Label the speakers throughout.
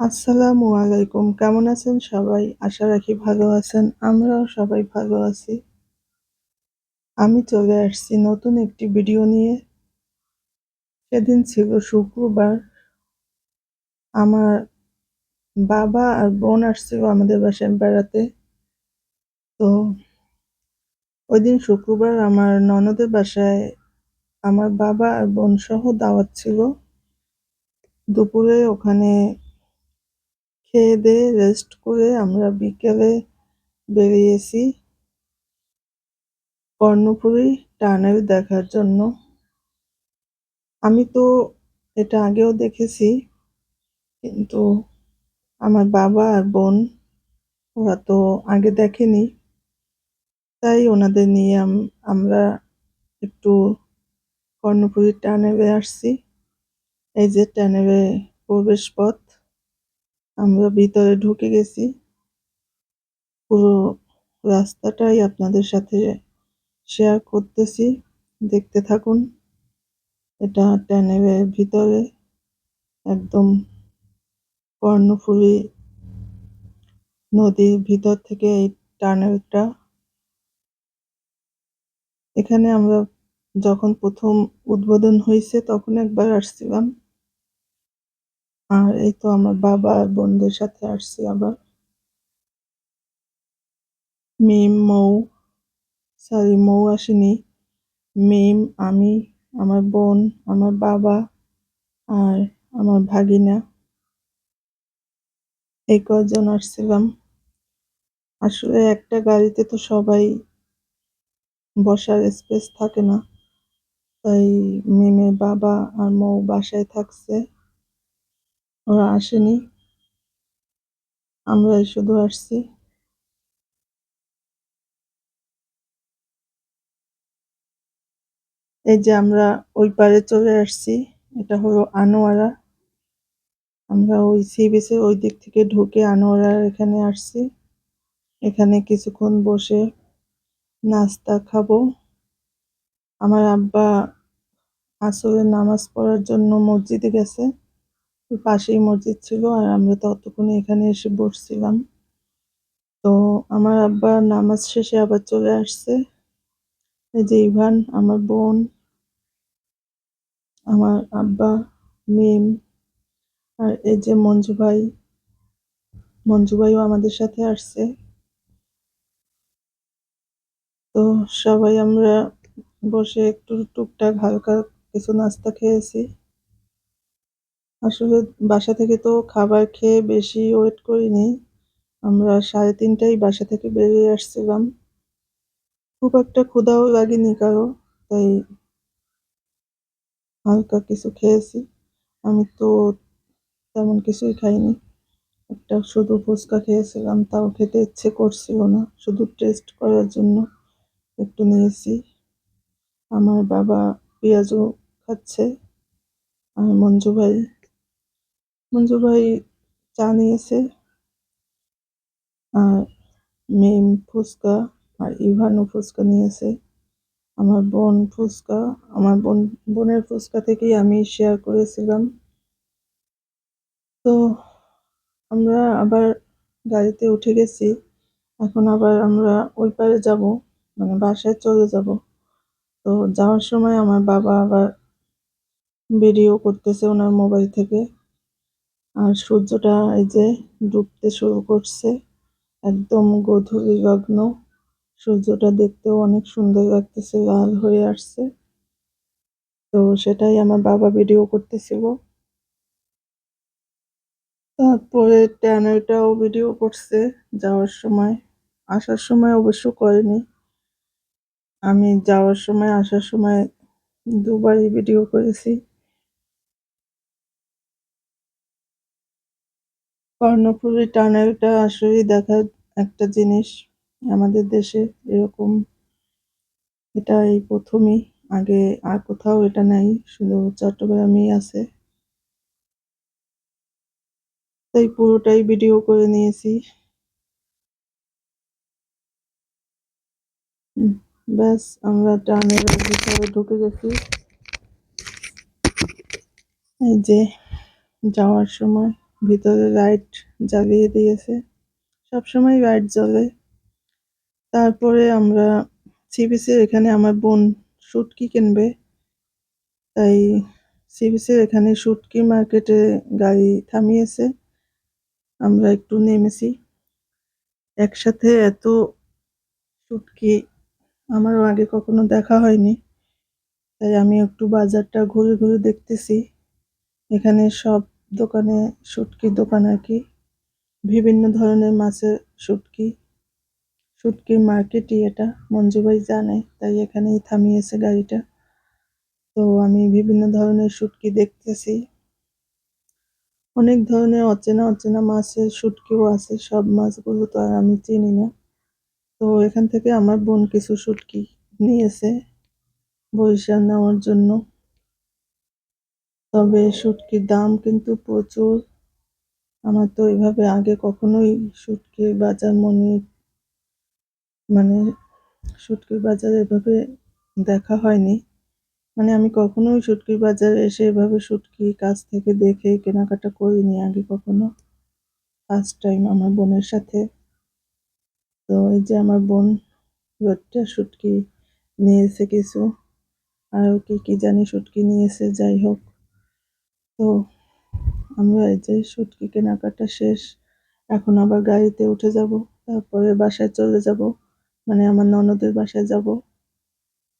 Speaker 1: আসসালামু আলাইকুম। কেমন আছেন সবাই? আশা রাখি ভালো আছেন। আমরাও সবাই ভালো আছি। আমি চলে আসছি নতুন একটি ভিডিও নিয়ে। সেদিন ছিল শুক্রবার। আমার বাবা আর বোন আসছিল আমাদের বাসায় বেড়াতে। তো ওই দিন শুক্রবার আমার ননদের বাসায় আমার বাবা আর বোন সহ দাওয়াত ছিল। দুপুরে ওখানে খেয়ে দিয়ে রেস্ট করে আমরা বিকেলে বেরিয়েছি কর্ণপুরী টানেল দেখার জন্য। আমি তো এটা আগেও দেখেছি, কিন্তু আমার বাবা আর বোন ওরা তো আগে দেখেনি। তাই ওনাদের নিয়ে আমরা একটু কর্ণফুলী টানেলে আসছি। এই যে টানেলে প্রবেশ পথ আমরা ভিতরে ঢুকে গেছি। পুরো রাস্তাটাই আপনাদের সাথে শেয়ার করতেছি। দেখতে থাকুন। এটা ট্যানেলের ভিতরে একদম কর্ণফুলী নদীর ভিতর থেকে এই টানেলটা এখানে আমরা যখন প্রথম উদ্বোধন হয়েছে তখন একবার আসছিলাম। আর এই তো আমার বাবা আর বোনদের সাথে আসছি আবার। মিম, মৌ সরি মৌ আসেনি। মিম, আমি, আমার বোন, আমার বাবা আর আমার ভাগিনা। এই কজন আসছিলাম? আসলে একটা গাড়িতে তো সবাই বসার স্পেস থাকে না। তাই মিমের বাবা আর মৌ বাসায় থাকছে। ওরা আসেনি। আমরাই শুধু আসছি। এই যে আমরা ওই পারে চলে আসছি, এটা হলো আনোয়ারা। আমরা ওই সি বিচের ওই দিক থেকে ঢুকে আনোয়ারার এখানে আসছি। এখানে কিছুক্ষণ বসে নাস্তা খাব। আমার আব্বা আসলে নামাজ পড়ার জন্য মসজিদে গেছে। পাশেই মসজিদ ছিল আর আমরা ততক্ষণে এখানে এসে বসছিলাম। তো আমার আব্বা নামাজ শেষে আবার চলে আসছে। এই যে ইভান, আমার বোন, আমার আব্বা, মিম আর এই যে মঞ্জু ভাই। মঞ্জু ভাইও আমাদের সাথে আসছে। তো সবাই আমরা বসে একটু টুকটাক হালকা কিছু নাস্তা খেয়েছি। আসলে বাসা থেকে তো খাবার খেয়ে বেশি ওয়েট করিনি। আমরা সাড়ে তিনটাই বাসা থেকে বেরিয়ে আসছিলাম। খুব একটা ক্ষুধাও লাগেনি কারও, তাই হালকা কিছু খেয়েছি। আমি তো তেমন কিছুই খাইনি। একটা শুধু ফুচকা খেয়েছিলাম, তাও খেতে ইচ্ছে করছিল না। শুধু টেস্ট করার জন্য একটু নিয়েছি। আমার বাবা পেঁয়াজও খাচ্ছে, আর মঞ্জু ভাই মঞ্জু ভাই চা নিয়েছে আর মেম ফুচকা আর ইভানও ফুচকা নিয়েছে, আমার বোন ফুচকা, আমার বোন, বোনের ফুচকা থেকেই আমি শেয়ার করেছিলাম। তো আমরা আবার গাড়িতে উঠে গেছি, এখন আবার আমরা ওই পারে যাব মানে বাসায় চলে যাব। তো যাওয়ার সময় আমার বাবা আবার ভিডিও করতেছে ওনার মোবাইল থেকে। আর সূর্যটা এই যে ডুবতে শুরু করছে, একদম গধূলি লগ্ন সূর্যটা দেখতেও অনেক সুন্দর লাগতেছে, লাল হয়ে আসছে। তো সেটাই আমার বাবা ভিডিও করতেছিল। তারপরে ট্যানারটাও ভিডিও করছে যাওয়ার সময়। আসার সময় অবশ্য করেনি। আমি যাওয়ার সময়, আসার সময় দুবারই ভিডিও করেছি। কর্ণফুলী টানেলটা আসলেই দেখার একটা জিনিস আমাদের দেশে এরকম। এটা এই প্রথমই, আগে আর কোথাও এটা নাই, শুধু চট্টগ্রামেই আছে। তাই পুরোটাই ভিডিও করে নিয়েছি। ব্যাস, আমরা টানের ভিতরে ঢুকে গেছি। এই যে, যাওয়ার সময়। ভিতরে লাইট জ্বালিয়ে দিয়েছে। সবসময় লাইট জ্বলে। তারপরে আমরা সিবিসির এখানে আমার বোন শুটকি কিনবে। তাই সিবিসির এখানে শুটকি মার্কেটে গাড়ি থামিয়েছে। আমরা একটু নেমেছি। একসাথে এত শুটকি আমারও আগে কখনো দেখা হয়নি। তাই আমি একটু বাজারটা ঘুরে ঘুরে দেখতেছি। এখানে সব দোকানে শুটকির দোকান আর কি। বিভিন্ন ধরনের মাছের শুটকি শুটকির মার্কেটই এটা মঞ্জু ভাই জানে, তাই এখানেই থামিয়েছে গাড়িটা। তো আমি বিভিন্ন ধরনের শুটকি দেখতেছি। অনেক ধরনের অচেনা অচেনা মাছের শুটকিও আছে, সব মাছগুলো তো আর আমি চিনি না। তো এখান থেকে আমার বোন কিছু শুটকি নিয়েছে বরিশাল নেওয়ার জন্য। তবে শুটকির দাম কিন্তু প্রচুর। আমার তো এভাবে আগে কখনোই শুটকির বাজার মনে মানে শুটকির বাজার এভাবে দেখা হয়নি। মানে আমি কখনোই শুটকির বাজারে এসে এভাবে শুটকি কাছ থেকে দেখে কেনাকাটা করিনি আগে কখনো। ফার্স্ট টাইম আমার বোনের সাথে। তো এই যে আমার বোন রোদটা শুটকি নিয়েছে কিছু আরও কি কি জানি শুটকি নিয়েছে যাই হোক। তো আমরা এই যে শুটকি কেনাকাটা শেষ, এখন আবার গাড়িতে উঠে যাব, তারপরে বাসায় চলে যাব মানে আমার ননদের বাসায় যাব।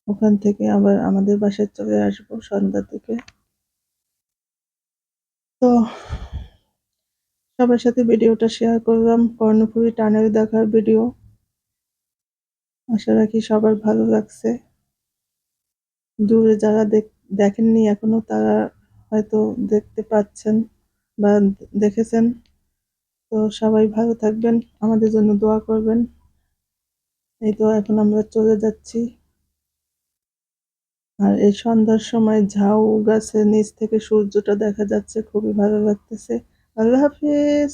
Speaker 1: ওখান থেকে আবার আমাদের বাসায় চলে আসব সন্ধ্যা থেকে। তো সবার সাথে ভিডিওটা শেয়ার করলাম কর্ণপুরি টানেল দেখার ভিডিও আশা রাখি সবার ভালো লাগছে। দূরে যারা দেখেননি এখনও তারা হয়তো দেখতে পাচ্ছেন বা দেখেছেন। তো সবাই ভালো থাকবেন, আমাদের জন্য দোয়া করবেন। এই তো এখন আমরা চলে যাচ্ছি। আর এই সন্ধ্যার সময় ঝাউ গাছের নিচ থেকে সূর্যটা দেখা যাচ্ছে, খুবই ভালো লাগতেছে। আল্লাহ হাফিজ!